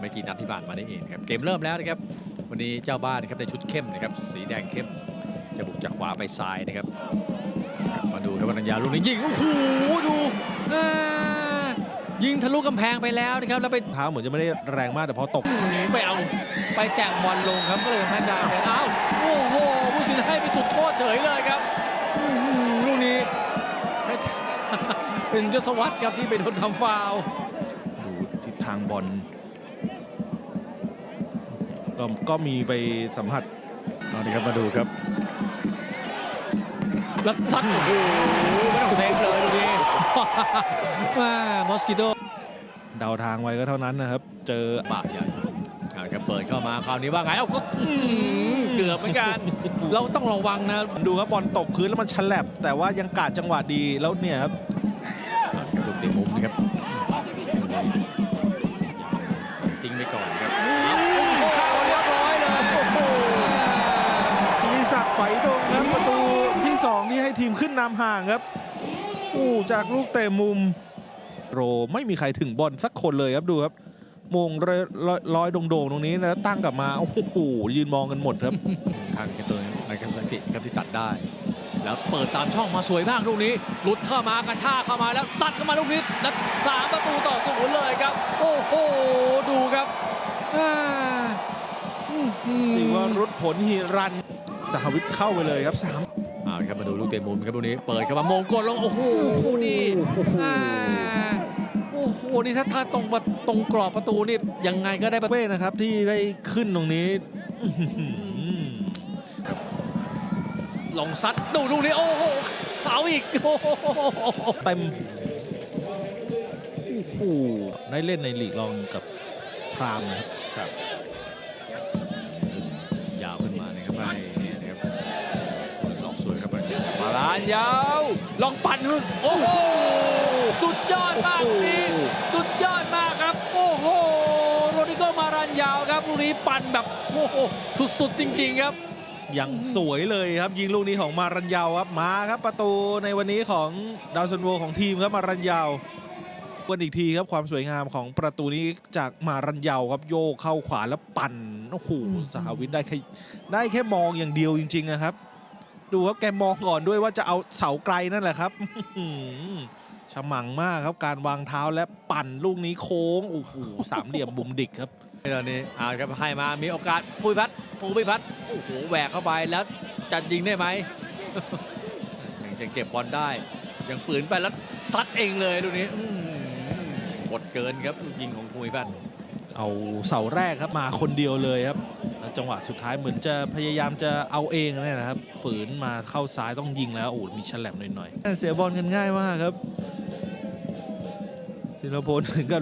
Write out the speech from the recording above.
ไม่กี่นัดที่ผ่านมานี่เองครับเกมเริ่มแล้วนะครับวันนี้เจ้าบ้านนะครับในชุดเข้มนะครับสีแดงเข้มจะบุกจากขวาไปซ้ายนะครับ มาดูครับวรัญญาลูกนี้ยิงโอ้โหดูอ่ายิงทะลุกำแพงไปแล้วนะครับแล้วไปเท้าเหมือนจะไม่ได้แรงมากแต่พอตกไปเอาไปแต่งบอลลงครับก็เลยเป็นแพ้การไปเอ้าโอ้โหผู้สินให้ไปจุดโทษเฉยเลยครับอื้อหือลูกนี้เป็นยศวัตรครับที่ไปโดนทำฟาวล์ดูทิศทางบอล ก็ก็มีไปสัมผัสเอาดีครับมาดูครับแล้วซัดโอ้โหไม่ต้องเซฟเลยลูกนี้ว่ามอสกิโตเดาทางไว้ก็เท่านั้นนะครับ เจอปากใหญ่เอาครับเปิดเข้ามาคราวนี้ว่าไงเอ้าก็อื้อหือเกือบเหมือนกัน เราต้องระวังนะ ดูครับบอลตกพื้นแล้วมันฉลับแต่ว่ายังกาดจังหวะดีแล้วเนี่ยครับเอาละครับลูกเตะมุมนะครับสองทิ้งไปก่อนครับ ฝดงครับประตูที่2ที่ให้ทีมขึ้นนำห่างครับอู้จากลูกเตะมุม โรไม่มีใครถึงบอลสักคนเลยครับดูครับมงลอยลอยลอยโด่งๆตรงนี้นะตั้งกลับมาโอ้โหยืนมองกันหมดครับทันกันตัวนี้นายคาสกิครับที่ตัดได้ แล้วเปิดตามช่องมาสวยมากลูกนี้หลุดเข้ามากระชากเข้ามาแล้วซัดเข้ามาลูกนี้แล้วสามประตูต่อศูนย์เลยครับ โอ้โหดูครับอ่าอื้อหือสิวรุษผลฮิรัน สหวิทย์เข้าไปเลยครับสามเอาละครับมาดูลูกเตะมุมครับลูกนี้เปิดเข้ามามงกดลงโอ้โหนี่อ่าโอ้โหนี่ถ้าถ้าตรงประตรงกรอบประตูนี่ยังไงก็ได้ประตูเป้นะครับที่ได้ขึ้นตรงนี้อื้อหือลงซัดดูลูกนี้โอ้โหเสาอีกโอ้โหเต็มโอ้โหได้เล่นในลีกรองกับพรามนะครับ ครับ นยาว ลองปั่นฮึโอ้โหสุดยอดมากลูกนี้สุดยอดมากครับ โอ้โหโรดิโกมารันยาวครับลูกนี้ปั่นแบบโอ้โหสุดๆจริง ๆครับยังสวยเลยครับยิงลูกนี้ของมารันยาวครับมาครับประตูในวันนี้ของดาวซันโวของทีมครับมารันยาวกันอีกทีครับความสวยงามของประตูนี้จากมารันยาวครับโยกเข้าขวาแล้วปั่นโอ้โหอืมสหวินได้แค่ได้แค่มองอย่างเดียวจริงๆนะครับ ดูครับแกมองก่อนด้วยว่าจะเอาเสาไกลนั่นแหละครับอื้อหือฉมังมากครับการวางเท้าและปั่นลูกนี้โค้งโอ้โหสามเหลี่ยมบุมดิกครับตอนนี้เอาครับให้มามีโอกาสภูมิพัฒน์ภูมิพัฒน์โอ้โหแหวกเข้าไปแล้วจะยิงได้ไหมยังยังเก็บบอลได้ยังฝืนไปแล้วซัดเองเลยลูกนี้อื้อหือกดเกินครับลูกยิงของภูมิพัฒน์ เอาเสาแรกครับมาคนเดียวเลยครับจังหวะสุดท้ายเหมือนจะพยายามจะเอาเองเนี่ยนะครับ ฝืนมาเข้าซ้ายต้องยิงแล้วโอ้มีฉลับหน่อยๆเสียบอลกันง่ายมากครับธีรพลถึงกับ